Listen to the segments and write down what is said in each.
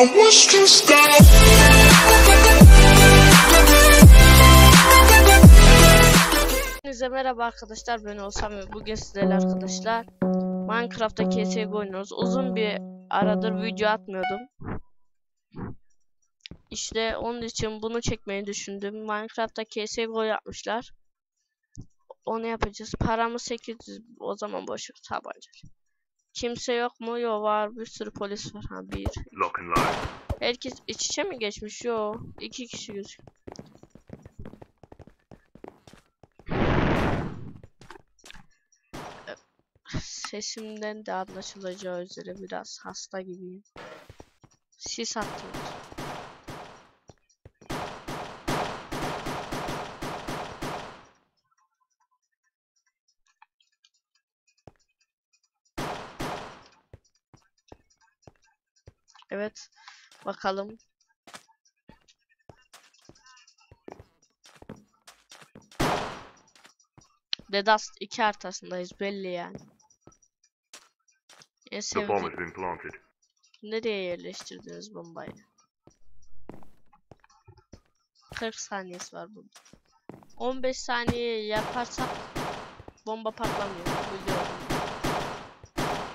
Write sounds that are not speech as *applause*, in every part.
Was stressed out. Hepinize merhaba arkadaşlar ben Olsam ve bugün sizlerle arkadaşlar Minecraft'ta CSGO oynuyoruz. Uzun bir aradır video atmıyordum. İşte onun için bunu çekmeyi düşündüm. Minecraft'ta CSGO yapmışlar. Onu yapacağız. Paramız 800 o zaman boş ver tabanca. Kimse yok mu? Yok var. Bir sürü polis var. Ha bir. Herkes iç içe mi geçmiş? Yok. iki kişi gözüküyor. Sesimden de anlaşılacağı üzere biraz hasta gibiyim. Sis attım. Evet. Bakalım. The Dust 2 haritasındayız belli yani. En sevdiğim. Nereye yerleştirdiniz bombayı? 40 saniyesi var bunun. 15 saniye yaparsak bomba patlamıyor. Biliyorum.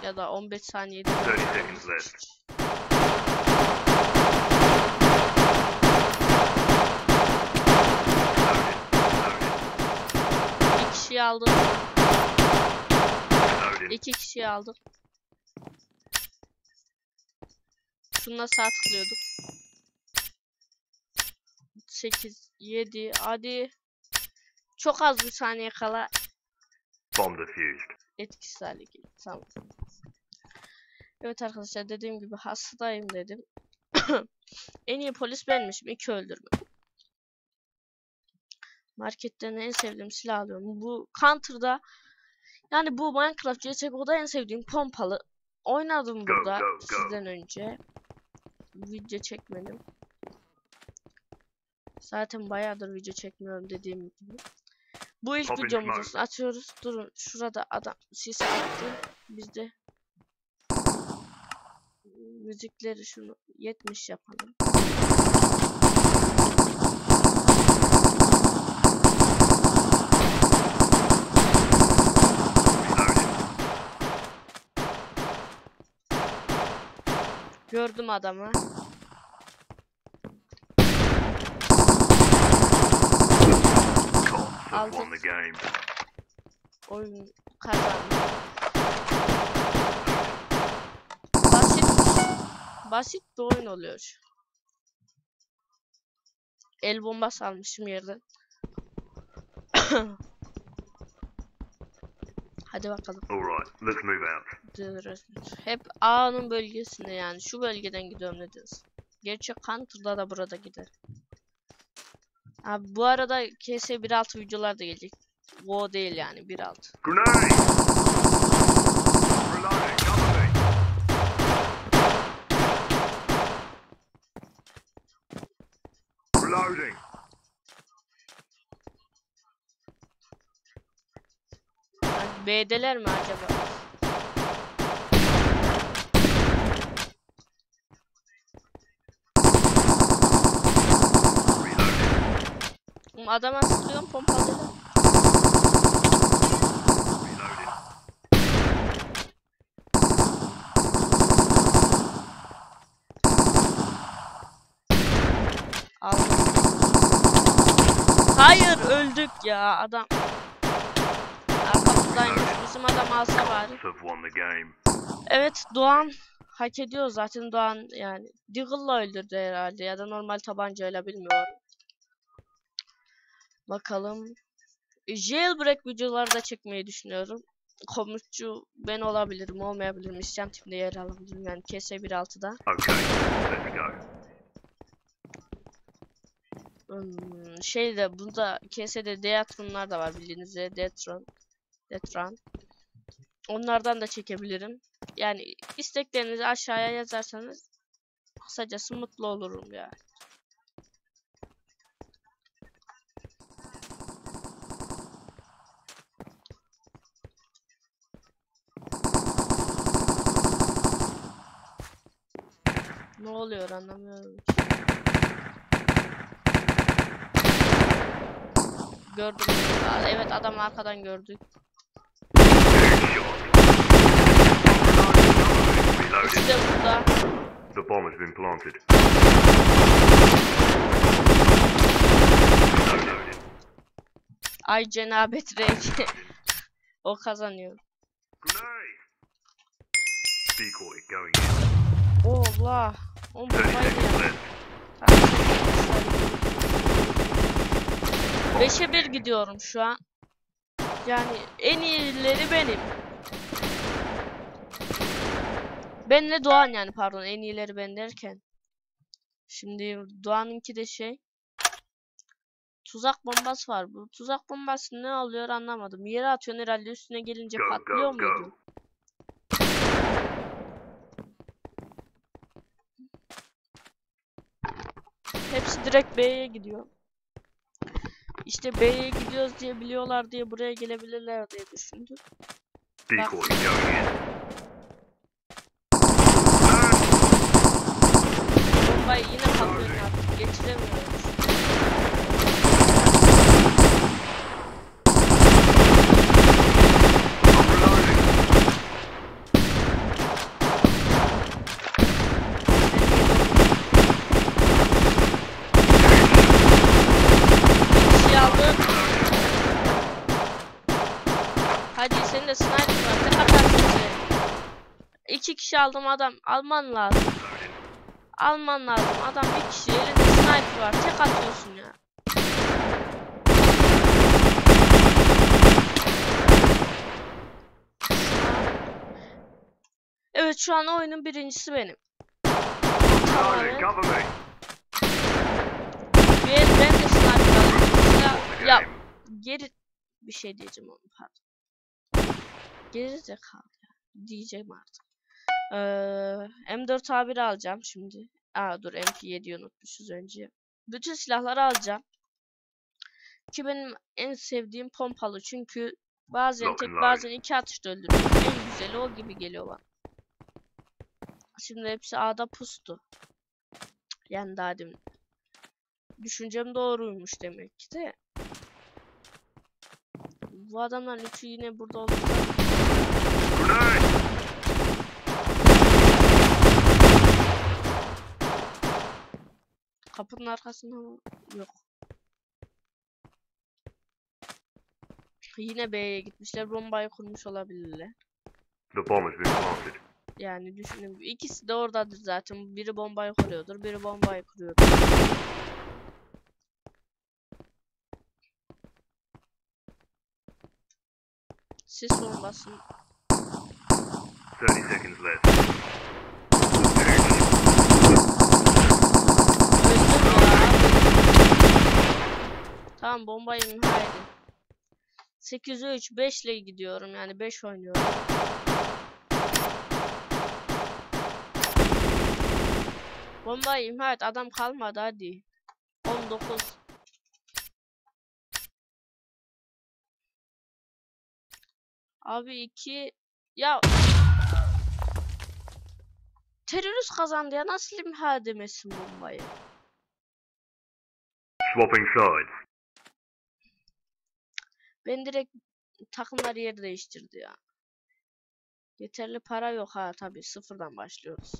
Ya da 15 saniyede 30 seconds left. Bir kişiyi aldım. İki kişiyi aldım. Şununla sağ tıklıyorduk. 8, 7, hadi. Çok az bir saniye kala Bomb defused. etkisiz hale geldi. Tamam. Evet arkadaşlar dediğim gibi hastayım dedim. *coughs* en iyi polis benmişim. iki öldürme. Marketten en sevdiğim silah alıyorum. Bu Counter'da yani bu Minecraft CSGO'da en sevdiğim pompalı. Oynadım burada go, go. sizden önce. Video çekmedim. Zaten bayağıdır video çekmiyorum dediğim gibi. Bu ilk Pop videomuzu atıyoruz. Durun şurada adam sis attı. Biz de müzikleri şunu 70 yapalım. Gördüm adamı. Aldık. Oyun kazandı. Basit basit bir oyun oluyor. El bombası almışım yerden. *coughs* Hadi bakalım. Alright, let's move out. Diyoruz. Hep A'nın bölgesinde yani. Şu bölgeden gidiyorum dediniz. Gerçi Counter'da da burada gider. Abi bu arada KS 1.6 videolar da gelecek. WoW değil yani 1.6. Grenade! Reloading, B'deler mi acaba? Adama sıkıyorum pompalıyla. Aldım. Hayır öldük ya adam. Arkamızdaymış. Bizim adam alsa bari. Evet Doğan hak ediyor zaten Doğan yani. Deagle'la öldürdü herhalde ya da normal tabancayla bilmiyorum. Bakalım. Jailbreak videoları da çekmeyi düşünüyorum. Komutçu ben olabilirim, olmayabilirim. İsyan tipinde yer alabilirim yani KS 1.6'da. Okay, let's go. Hmm, şeyde bunda KS'de Deatron'lar da var bildiğiniz üzere Deatron. Deatron. Onlardan da çekebilirim. Yani isteklerinizi aşağıya yazarsanız kısacası mutlu olurum ya. Ne oluyor anlamıyorum. Gördüm. Evet adam arkadan gördük. De burada. The bomb has been planted. Ay cenabet renk. *laughs* o kazanıyor. Decoy going in. Allah. O 30 bombayı. Beşe bir gidiyorum şu an. Yani en iyileri benim. Benle Doğan yani pardon en iyileri ben derken. Şimdi Doğan'ınki de şey. Tuzak bombası var. Bu tuzak bombası ne oluyor anlamadım. Yere atıyorsun herhalde üstüne gelince Go, patlıyor go, muydu? go. Hepsi direkt B'ye gidiyor. İşte B'ye gidiyoruz diye biliyorlar diye buraya gelebilirler diye düşündüm. Decoy going in. Bombayı yine kapıyorum artık. Geçiremiyoruz. Reloading. Bir kişi aldı. Hadi senin de sniper var. Tek atarsın seni. İki kişi aldım adam. Alman lazım. Alman lazım. Adam bir kişi elinde sniper var. Tek atıyorsun ya. Evet şu an oyunun birincisi benim. Me. Ben, de sniper aldım. Ya game. geri bir şey diyeceğim onu pardon. Geri zekalı ya. Diyeceğim artık. Ee, M4 A1 alacağım şimdi. Aa dur MP7'yi unutmuşuz önce. Bütün silahları alacağım. Ki benim en sevdiğim pompalı çünkü bazen tek bazen iki atışta öldürüyor. En güzeli o gibi geliyor bana. Şimdi hepsi A'da pustu. Yani daha demin. Düşüncem doğruymuş demek ki de. Bu adamların üçü yine burada Grenade. Kapının arkasında mı? Yok. Yine B'ye gitmişler. Bombayı kurmuş olabilirler. The bomb has been planted. Yani düşünün. ikisi de oradadır zaten. Biri bombayı kuruyordur. Biri bombayı kuruyordur. Sis bombası. 30 seconds left. Tamam bombayı imha edin. 8'e 3 5 ile gidiyorum yani 5 oynuyorum. Bombayı imha et adam kalmadı hadi. 19. Abi 2 ya Terörist kazandı ya nasıl imha edemesin bombayı? Swapping sides. Ben direkt takımlar yer değiştirdi ya. Yeterli para yok ha tabi sıfırdan başlıyoruz.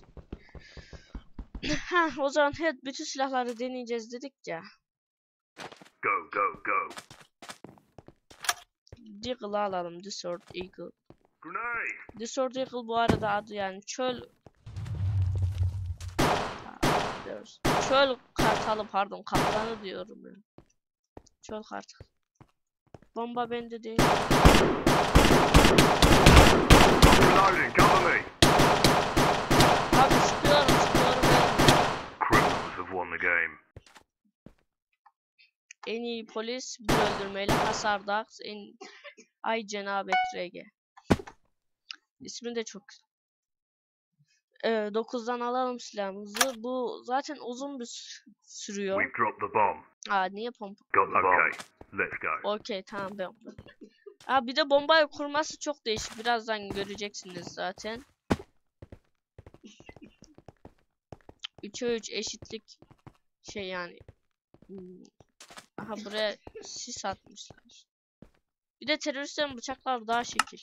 ha o zaman hep bütün silahları deneyeceğiz dedik ya. Go, go, go. Deagle'ı alalım. Disord Eagle. Disord Eagle bu arada adı yani çöl Ha, diyoruz. Çöl kartalı pardon kaplanı diyorum ben. Çöl kartal. Bomba bende değil. Reloading. Cover me. Abi sıkıyorum sıkıyorum ben. Criminals have won the game. En iyi polis bir öldürmeyle hasar Dax en ay cenabet RG. İsmi de çok güzel. Ee, 9'dan alalım silahımızı. Bu zaten uzun bir sü- sürüyor. We've dropped the bomb. Aa niye pompa? Got the bomb. Okay, let's go. Okey tamam ben. Aa bir de bombayı kurması çok değişik. Birazdan göreceksiniz zaten. 3'e 3 eşitlik şey yani. Hmm. Aha buraya sis atmışlar. Bir de teröristlerin bıçaklar daha şekil.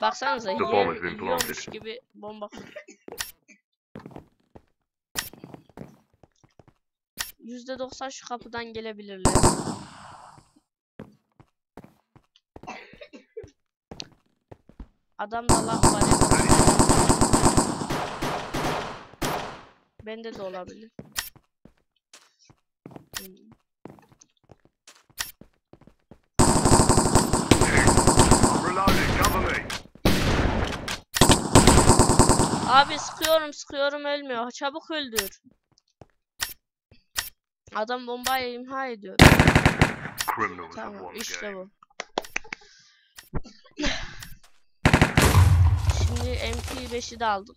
Baksanıza yiyormuş gibi bomba kuruyor. %90 şu kapıdan gelebilirler. Adamda laf var. Bende de olabilir. Hmm. I'm reloading. Cover me. Abi sıkıyorum sıkıyorum ölmüyor. Çabuk öldür. Adam bombayı imha ediyor. Tamam işte bu. Şimdi MP5'i de aldık.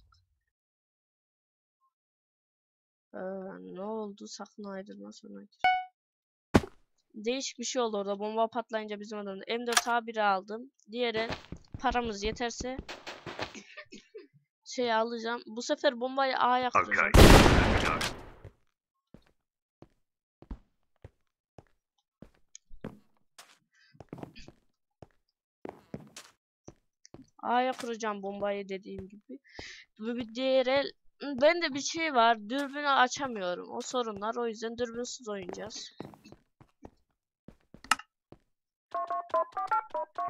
Ee, ne oldu? Sakın ayrılma sonra gir. Değişik bir şey oldu orada. Bomba patlayınca bizim adamda. M4A1'i aldım. Diğeri paramız yeterse şey alacağım. Bu sefer bombayı Okay, kuracağım. let's go. A'ya kuracağım bombayı dediğim gibi. Ve bir diğer el ben de bir şey var. Dürbünü açamıyorum. O sorunlar. O yüzden dürbünsüz oynayacağız.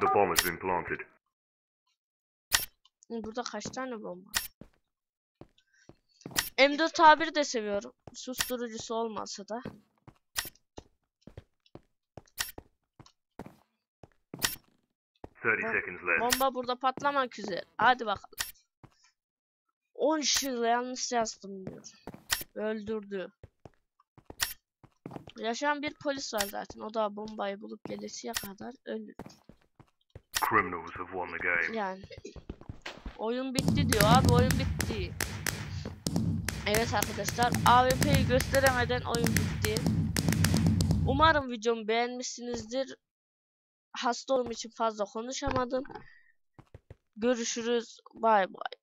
The bomb has been planted. Burada kaç tane bomba? var? M4 a de seviyorum. Susturucusu olmasa da. Bomba burada patlamak üzere. Hadi bakalım. 10 yıl yanlış yazdım diyor. Öldürdü. Yaşayan bir polis var zaten. O da bombayı bulup gelesiye kadar ölür. Yani. Oyun bitti diyor abi oyun bitti. Evet arkadaşlar AWP'yi gösteremeden oyun bitti. Umarım videomu beğenmişsinizdir. Hasta olduğum için fazla konuşamadım. Görüşürüz. Bay bay.